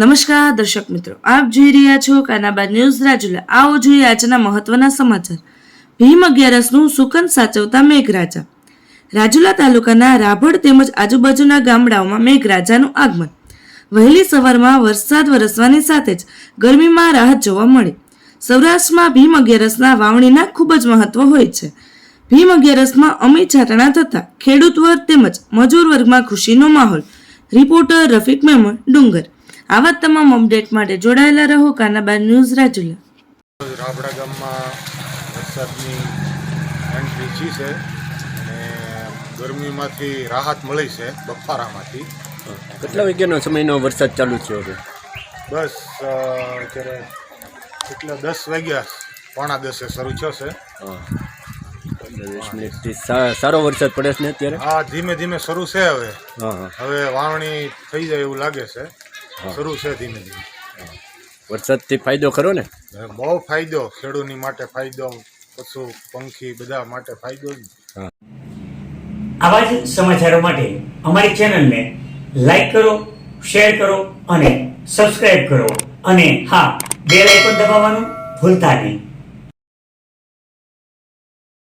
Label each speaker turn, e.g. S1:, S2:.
S1: નમસ્કાર, દર્શક મિત્રો. આપ જોઈ રહ્યા છો કાનાબાદ ન્યૂઝ રાજુલા. આવો જોઈએ આજના મહત્વના સમાચાર. ભીમ અગિયારસનું સુકન સાચવતા મેઘરાજા. રાજુલા તાલુકાના રાભડ તેમજ આજુબાજુના ગામડાઓમાં મેઘરાજાનું આગમન. વહેલી સવારમાં વરસાદ વરસવાની સાથે જ ગરમીમાં રાહત જોવા મળી. સૌરાષ્ટ્રમાં ભીમ અગિયારસના વાવણીના ખૂબ જ મહત્વ હોય છે. ભીમ અગિયારસમાં અમી છાટણા થતા ખેડૂત વર્ગ તેમજ મજૂર વર્ગમાં ખુશીનો માહોલ. રિપોર્ટર રફીક મેમણ, ડુંગર. આવા તમામ અપડેટ માટે જોડાયેલા રહો કાનાબા ન્યૂઝ રાજુલા.
S2: રાબડા ગામમાં વરસાદની એન્ટ્રી છી છે અને ગરમીમાંથી રાહત મળી છે બફારામાંથી.
S3: કેટલા વાગ્યાનો સમયનો વરસાદ ચાલુ છે હવે?
S2: બસ અત્યારે કેટલા દસ વાગ્યા પોણા દસે શરૂ થયો છે.
S3: હા. સારો વરસાદ પડે છે ને અત્યારે?
S2: આ ધીમે ધીમે શરૂ છે હવે.
S3: હા હા.
S2: હવે વાવણી થઈ જાય એવું લાગે છે. શરૂ છે ધીમે ધીમે.
S3: વરસાદથી ફાયદો ખરો ને?
S2: બહુ ફાયદો ખેડૂતની માટે ફાયદો પશુ પંખી બધા માટે ફાયદો જ.
S4: આવા જ સમાચારો માટે અમારી ચેનલને લાઈક કરો શેર કરો અને સબસ્ક્રાઇબ કરો. અને હા બેલ પણ દબાવવાનું ભૂલતા નહીં.